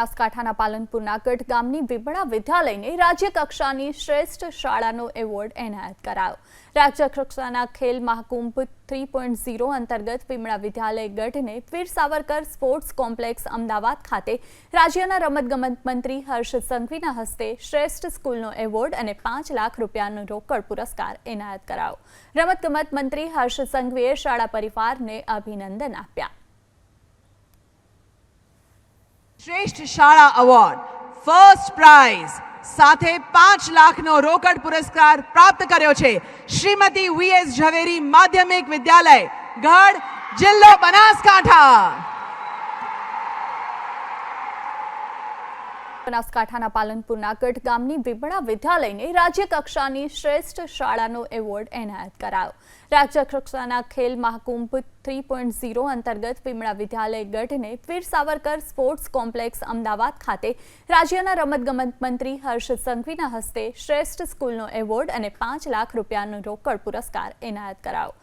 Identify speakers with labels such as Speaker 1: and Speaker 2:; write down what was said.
Speaker 1: બનાસકાંઠાના પાલનપુરના ગઢ ગામની વિબડા વિદ્યાલયને રાજ્ય કક્ષાની શ્રેષ્ઠ શાળાનો એવોર્ડ એનાયત કરાયો. રાજ્ય કક્ષાના Khel Mahakumbh three point zero અંતર્ગત વિમળા વિદ્યાલય ગઢને વીર સાવરકર સ્પોર્ટ્સ કોમ્પ્લેક્સ અમદાવાદ ખાતે રાજ્યના રમતગમત મંત્રી હર્ષ સંઘવીના હસ્તે શ્રેષ્ઠ સ્કૂલનો એવોર્ડ અને પાંચ લાખ રૂપિયાનો રોકડ પુરસ્કાર એનાયત કરાયો. રમતગમત મંત્રી હર્ષ સંઘવીએ શાળા પરિવારને અભિનંદન આપ્યા.
Speaker 2: શ્રેષ્ઠ શાળા એવોર્ડ ફર્સ્ટ પ્રાઇઝ સાથે પાંચ લાખનો રોકડ પુરસ્કાર પ્રાપ્ત કર્યો છે. શ્રીમતી વીએસ ઝવેરી માધ્યમિક વિદ્યાલય, ગઢ, જિલ્લો બનાસકાંઠા.
Speaker 1: બનાસકાંઠાના પાલનપુરના ગઢ ગામની વિબડા વિદ્યાલયને રાજ્ય કક્ષાની શ્રેષ્ઠ શાળાનો એવોર્ડ એનાયત કરાયો. રાજ્ય કક્ષાના Khel Mahakumbh three point zero અંતર્ગત વિમળા વિદ્યાલય ગઢને વીર સાવરકર સ્પોર્ટ્સ કોમ્પ્લેક્સ અમદાવાદ ખાતે રાજ્યના રમતગમત મંત્રી હર્ષ સંઘવીના હસ્તે શ્રેષ્ઠ સ્કૂલનો એવોર્ડ અને પાંચ લાખ રૂપિયાનો રોકડ પુરસ્કાર એનાયત કરાયો.